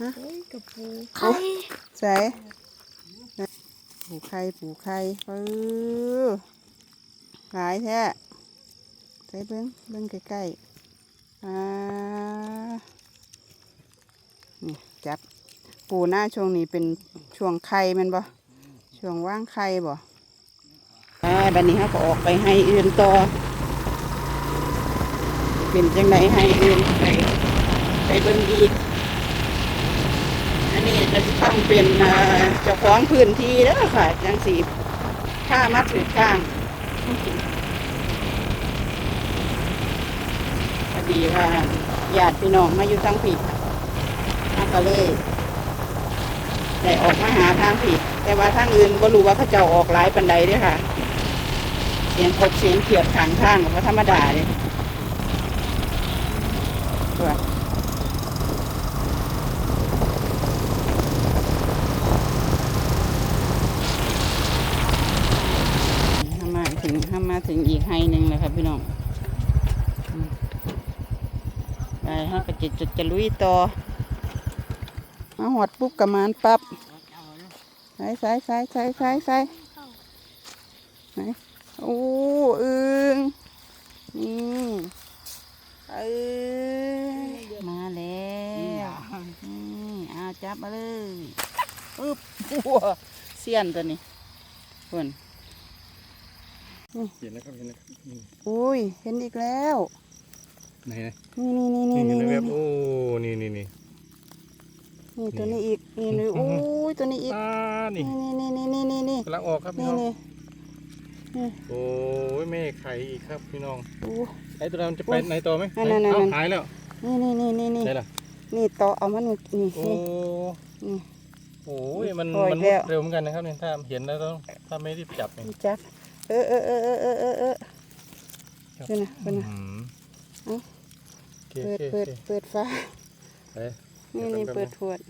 ฮะกระปูไข่ใส่ปูไข่ปูไข่เออหลายแท้ใส่เบิ้งเบิ้งใกล้ๆอ่านี่จับปูหน้าช่วงนี้เป็นช่วงไข่มันบ่ช่วงว่างไข่บ่อ่าบัดนี้เขาก็ออกไปให้อื่นต่อเป็นจังไดให้อื่นไปไปเบิ่งอีก นนี้จะต้องเป็นเจ้าของพื้นที่แล้วค่ะจังสีข้ามาถือข้างพอดีว่าญาติพี่น้องมาอยู่ทางผิดก็เลยได้ออกมาหาทางผิด แต่ว่าทางอื่นก็รู้ว่าเขาเจ้าออกหลายปันใดด้วยค่ะ เสียงกบเสียงเขียดขางทางก็ธรรมดาเลยตัว ถ้ามาถึงถ้า มาถึงอีกไฮหนึ่งเลยครับพี่น้องไปฮะก็จะจะจะลุยต่อมาหอดปุ๊บกระมานปั๊บใส่ใส่ใส่ใส่ใส่ใส่ไหนโอ้อึงนี่เอ้ยมาแล้วนี่เอาจับมาเลยอึ๊บวัวเสียนตัวนี้คน เห็นแล้วครับเห็นแล้วครับนี่อุ้ยเห็นอีกแล้วไหนไหนนี่นี่นี่นี่นี่นี่เห็นนี่แล้วครับโอ้นี่นี่นี่นี่ตัวนี้อีกนี่นี่อุ้ยตัวนี้อีกอ่านี่นี่นี่นี่นี่นี่นี่กำลังออกครับพี่นี่น้องนี่โอ้ยแม่ไข่อีกครับพี่น้องโอ้ไอ้ตัวนั้นจะไปไหนต่อไหมนั่นๆๆเอ้าหายแล้วนี่นี่นี่นี่นี่ได้ละนี่ต่อเอามันนี่นี่โอ้นี่โอ้ยมันปล่อยมันแล้วเร็วเหมือนกันนะครับเนี่ยถ้าเห็นแล้วต้องถ้าไม่รีบจับเนี่ยนี่จับ เออเออเออเออเออเออเออเดี๋ยวนะเดี๋ยวนะเออเปิดเปิดเปิดฟ้านี่นี่เปิดขวด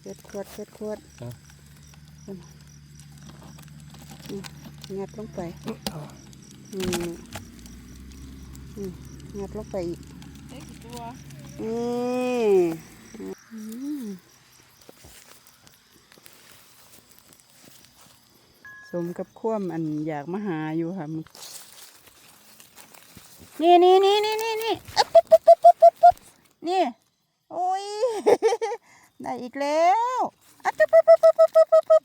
เปิดขวดเปิดขวดงัดลงไปอืมงัดลงไปอีกนี่อืม สมกับคว่ำอันอยากมาหาอยู่ค่ะมึงนี่นี่นี่นี่นี่นี่อ๊ะปุ๊บปุ๊บปุ๊บปุ๊บปุ๊บปุ๊บนี่โอ้ยได้อีกแล้วอะปุ๊บปุ๊บปุ๊บปุ๊บปุ๊บปุ๊บปุ๊บ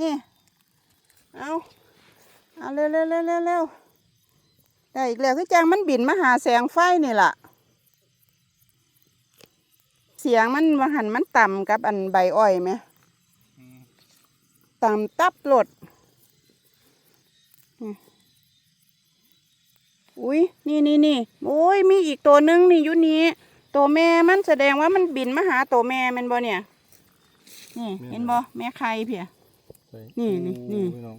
นี่เอาเอาเร็วเร็วเร็วเร็วเร็วได้อีกแล้วคือจังมันบินมาหาแสงไฟนี่ล่ะเสียงมันมาหันมันต่ำกับอันใบอ้อยไหมอืมต่ำตับหลดนี่ อุ้ยนี่นี่นี่โอ้ยมีอีกตัวหนึงนี่อยู่นี้ตัวแม่มันแสดงว่ามันบินมาหาตัวแม่แมันบ่เนี่ย นี่เห็นบ่แม่ไข่เพียไปนี่นี่นี่โอ้ยพี่น้อง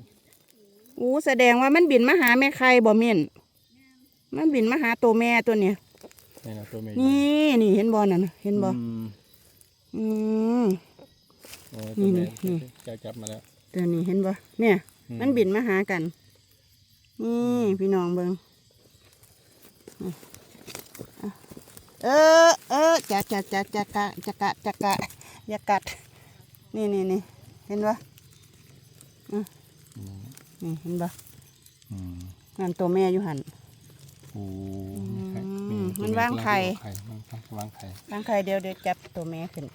อู้แสดงว่ามันบินมาหาแม่ไข่บ่เม่นมันบินมาหาตัวแม่ตัวเนี้ยนี่นะตัวเมย์นี่นี่เห็นบ่นั่นน่ะเห็นบ่อืมอืมโอ้ยนี่ตัวนี่เมย์นี่จะจับมาแล้วตัวนี้เห็นบ่เนี่ยอืมันบินมาหากัน นี่พี่น้องเบิงนี่อะเออเออจะจะจะจะกะจะกะจะกะอย่ากัด นี่นี่นี่เห็นบ่อืมนี่เห็นบ่อืมงานตัวแม่อยู่หันโอ้อืมไข่มันวางไข่ไข่วางไข่วางไข่ร่างใครเดียวเดี๋ยวจับตัวแม่ขึ้น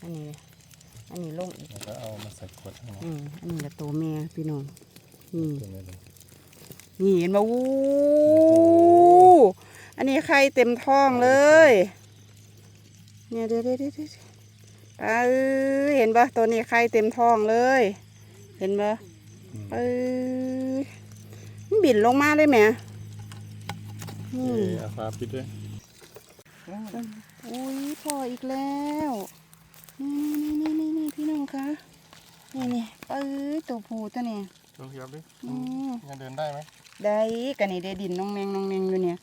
อันนี้ อันนี้ลงอีกแล้วก็เอามาใส่ขวดข้างในอืมอันนี้ละตัวแม่พี่น้องนี่ ตัวนี้เลยนี่เห็นบ่วู้อันนี้ไข่เต็มท้องเลย เนี่ยเดี๋ยวเดี๋ยวเดี๋ยวเดี๋ยวเอ้ยเห็นปะตัวนี้ไข่เต็มท้องเลย เห็นปะอืมเอ้ยมันบินลงมาเลยแหมเออืมอเอาฟ้าปิดด้วยอุ้ยพออีกแล้ว นี่นี่นี่นี่นี่ พี่น้องคะนี่นี่ปื้อตัวผูตัวนี้ตัวเขียบดิอืมยังเดินได้ไหมได้กันนี่ได้ดินน้องแมงน้องแมงอยู่เนี่ย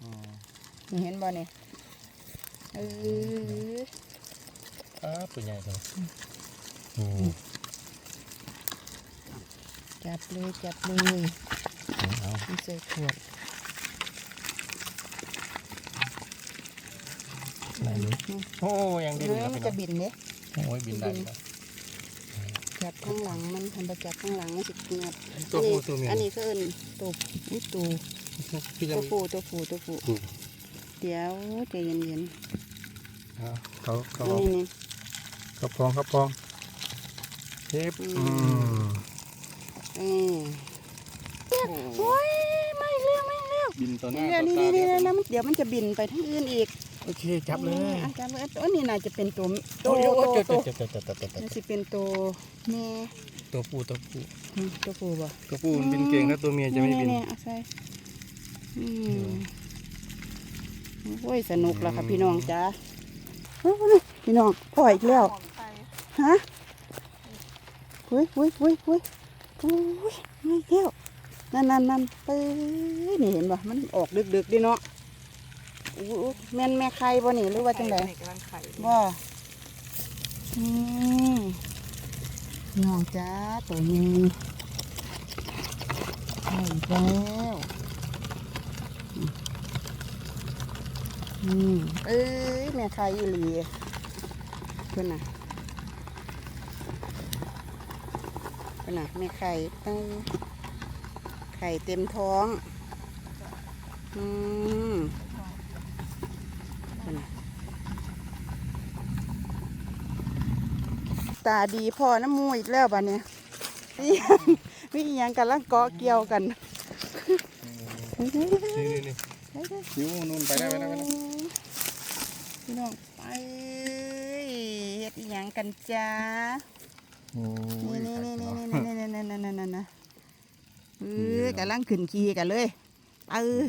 นี่เห็นบ่เนี่ยเอออ้าตัวใหญ่เลยจับเลยจับเลยไม่ใส่ขวดโอ้ยังดินเลยมันจะบินเนี่ยโอ้ยบินได้ ข้างหลังมันทำประจับข้างหลังมันสิงับตัวผู้ตัวเมียอันนี้ก็เอินตัวนี่ตัวพี่จะตัวผู้ตัวผู้ตัวผู้อืมเดี๋ยวใจเย็นอ่าเขาเขาๆนี่นี่เขาพองเขาพองเทปอืมอืมอืมโอ้ยไม่เรื่องไม่เรื่องบินต่อหน้าเดี๋ยวต่อนี่ตานี่เดีนี่ยวแล้วมันเดี๋ยวมันจะบินไปทั้งอื่นอีก โอเคจับเลยอะจับเลยตัวนี้น่าจะเป็นตัวตัโอ้วยโอ้ยตัวเจ็บตัวเจ็บเจ็บเจ็บเจ็บเจ็บเจ็บน่าจะเป็นตัวแม่ตัวผู้ตัวผู้อืมตัวผู้บ่ตัวผู้มันบินเก่งนะตัวเมียจะไม่บินนี่ๆๆเอาใส่อืมโอ้ยสนุกแล้วค่ะพี่น้องจ้าโอ้ยพี่น้องพ่ออีกแล้วฮะเฮ้ยเฮ้ยเฮ้ยเฮ้ยโอ้ยไม่เที่ยวนั่นนั่นนั่นไปนี่เห็นป่ะมันออกดึกๆดิเนาะ อู้หูแม่นแม่ใครบ่นี่หรือว่าจังไดกำลังไข่ว่าอืมน้องจ้าตัวนี้เอาอีกแล้วอืมเอ้ยแม่ไข่อีหลีเพื่อนน่ะเพื่อนน่ะแม่ไข่ตั้งไข่เต็มท้อง อืมเพื่อนน่ะ ตาดีพอน้ำมูอีกแล้วบ้านนี่ยมีหยังมีอหยังกันลังเกาะเกี่ยวกันนี่นี่นี่นิ้วนู่นไปได้ไปได้ไปได้พี่น้องไปเฮ็ดอหยังกันจ้าโอ้นี่ยนี่นี่นี่นี่นี่นี่นี่นี่นี่นี่เออกำลังขึ้นขี่กันเลยเออ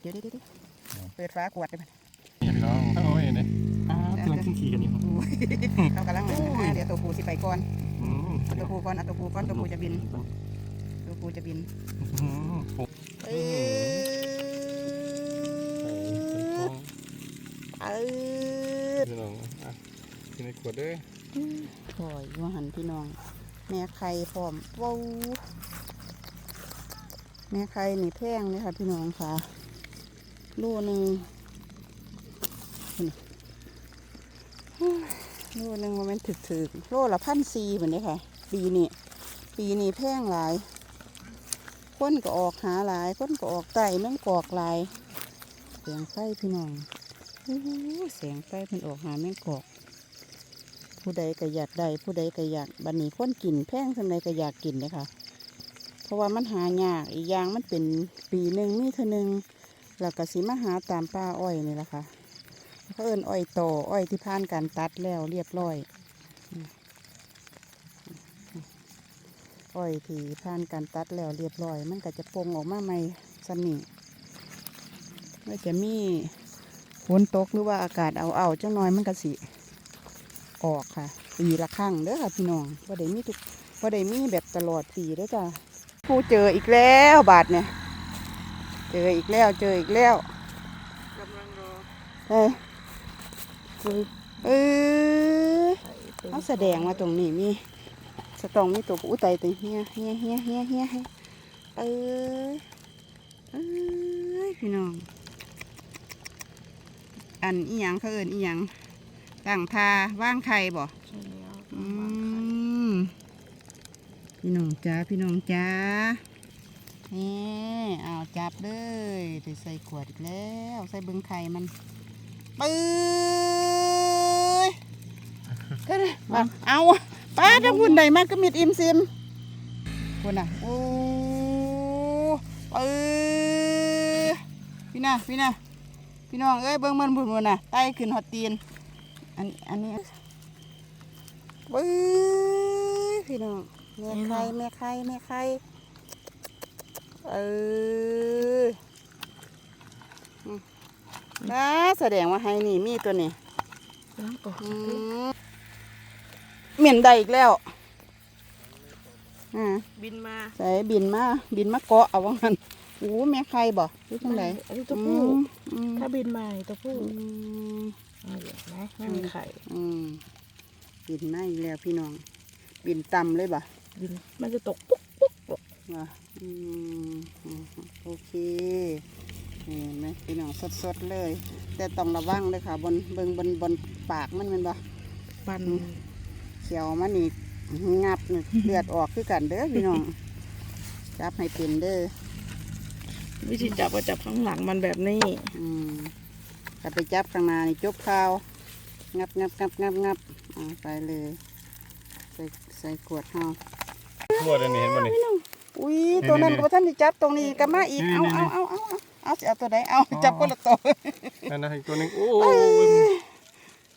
เดี๋ยวเดี๋ยวเดี๋ยวเปิดฟ้ากวดได้ไหมนี่พี่น้องโอ้ยเนี่ย ขึ้นขี่กันอยู่ครับเรากำลังหาเดี๋ยวตัวปูสิไปก่อนอืมเอาตัวปูก่อนเอาตัวปูก่อนตัวปูจะบิน ตัวปูจะบินอืมโอ้เออเออพี่น้องอะกินในขวดเด้อถอยว่าหันพี่น้อง แม่ไข่พร้อมว้าวแม่ไข่นี่แพงเลยค่ะพี่น้องค่ะโลูหนึ่งนี่ โลหนึ่งมันถึกถึกๆโลละพันซีเหมือนนี้ค่ะ ปีนี้ปีนี้แพงหลายคนก็ออกหาหลายคนก็ออกไต่แม่งกอกหลายเสียงไฟพี่น้องอ้โหเสียงไฟเพิ่นออกหาแม่งกอก ผู้ใดก็อยากได้ผู้ใดก็อยากบันนี้คนกินแพงสำใดก็อยากกินเลยค่ะ เพราะว่ามันหายากอีกอย่างมันเป็นปีหนึ่งมีเท่านึงแล้วก็สิมาหาตามป่าอ้อยนี่แหละค่ะ เขาเอิ้นอ้อยโตออ้อยที่ผ่านการตัดแล้วเรียบร้อยอืมอ้อยที่ผ่านการตัดแล้วเรียบร้อย มันก็จะปงออกมาใหม่สำนี่มันจะมีฝนตกหรือว่าอากาศเอาเอาๆจังน้อยมันก็สิออกค่ะปีละครั้งเด้อค่ะพี่น้องว่าได้มีทุกว่าได้มีแบบตลอดปีเด้อจ้ะผู้เจออีกแล้วบาทเนี่ย เจออีกแล้วเจออีกแล้วกำลังรอเอ้ย เออไข่ต็มเขาแสดงว่าตรงนี้มีสตองมีตัวผู้ไตตัวเฮียเฮียเฮียเฮียเฮียเฮียเอ้ยเอ้ยพี่น้อง อันอีหยังเขาเอินอีหยังตั้งทาว่างไข่บ่ใช่แล้วอืมพี่น้องจ้าพี่น้องจ้านี่เอาจับเลยไปใส่ขวดอีกแล้ว ใส่เบิ้งไข่มันปื้ย ก็ได้มาเอาป้าถ้าคุณใดมากก็มิดอิ่มซิมคุณน่ะโอ้ปื้ยพี่น่ะพี่น่ะพี่น้องเอ้ยเบิ้งมันบุญบุญน่ะไต้ขึ้นหอดตีนอันอันนี้ปื้ยพี่น้องแม่ไข่แม่ไข่แม่ไข่เออนะแสดงว่าให้นี่มีตัวนี้ เหม็นได้อีกแล้วอ่าบินมาใส่บินมา บินมาเกาะเอาว่างั้นโอ้แม่ไข่บ่หรือจังไดอันนี้ตัวผู้อืมอืมถ้าบินมาตัวผู้อืมเอาเดี๋ยวนะไม่มีไข่อืมบินมาอีกแล้วพี่น้อง บินต่ำเลยบ่ บินมันจะตกปุ๊กปุ๊กปุ๊กว่ะอืมอืมโอเคเห็นไหมพี่น้องสดๆเลย แต่ต้องระวังเลยค่ะบนเบิงบนบนปากมันแมันบ่ ปัน เขียวมันนี่งับนี่เลือดออกคือกันเด้อพี่น้อง จับให้เป็นเด้อวิธีจับก็จับข้างหลังมันแบบนี้ อืมถ้าไปจับข้างหน้านี่จบข่าวงับงับงับงับงับเอาไปเลย ใส่ใส่ขวดเฮาทั่วเลยนี่เห็นบ่นี่อุ้ยตัวนั้นนี่ๆๆก็ท่านได้จับตรงนี้ก็มาอีกนี่เอาๆๆเอาเอาเอาเอาเอาสิเอาตัวใดเอาจับคนละตัวนั่นนะอีกตัวหนึงโอ้ย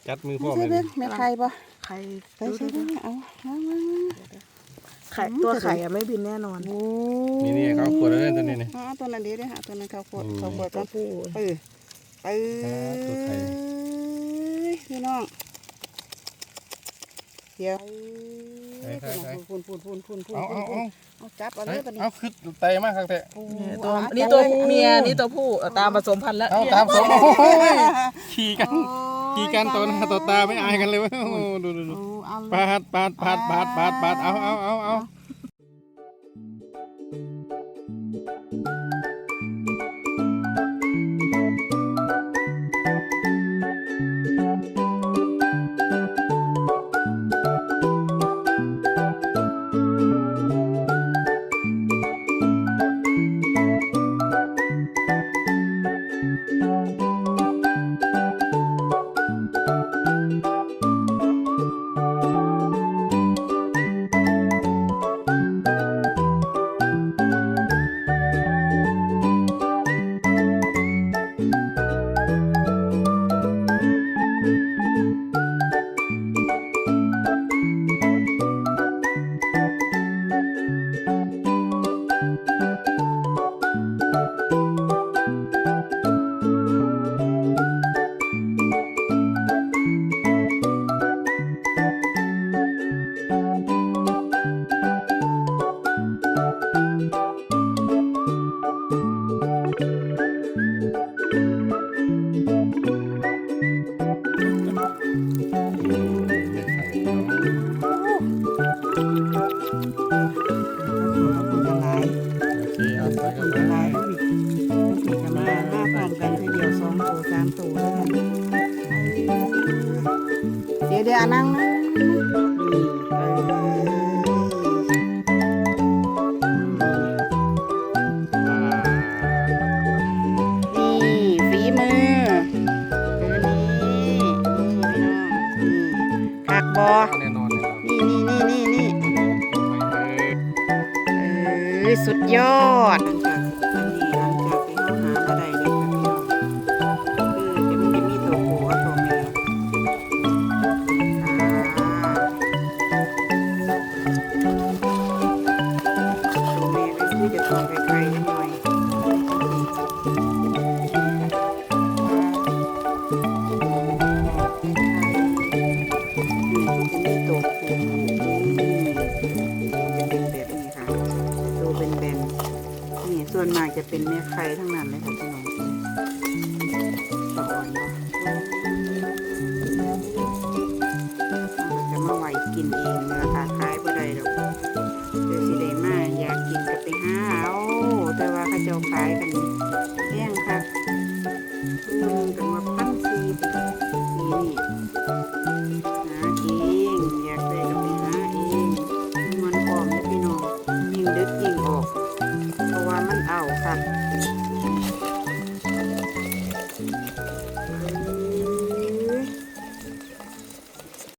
จัดมือพ่อใช่แม่เบิ่งแม่ไข่บ่ไข่ไปดูใช่ดูเบิ่งเอาเอาเอาเอาไข่ตัวไข่อะไม่บินแน่นอน โอ้นี่นี่เขาขวดแล้วตัวนี้นี่อ๋อตัวนั้นดีเลยค่ะตัวนั้นเขาขวดอืม เขาขวดตัก็วผู้เออเอครับตัวไข่อพี่น้องเดี๋ยวพูนพูนพูนพูนพูนเอาเอาเอาเอาจับเอาเลเอ้ยยปะนี่เอาคือไตมากครับแต่เนี่ยตัวนี่ตัวเมียนี่ตัวผู้เอาตามผสมพันธุ์แล้วเอาเนี่ยตามสมโอ้ยขี่กันขี่ กันตัวหน้าตัวตาไม่อายกันเลยเว้ยโอ้โหดูดูดูโอ้เอาเลย ปาดปาดปาดปาดปาดปาดเอาเอาเอาเอา แน่นอนแน่นอนนี่นี่นี่นี่นี่เออสุดยอด ส่วนมากจะเป็นแม่ไข่ทั้งนั้นเลยค่ะพี่น้องสะอ่อนเนาะเราจะมาไหวกินเองเนื้อตาขายบ่ได้ดอกเดี๋ยวสิได้มาอยากกินก็ไปหาเอาแต่ว่าข้าเจ้าขายกัน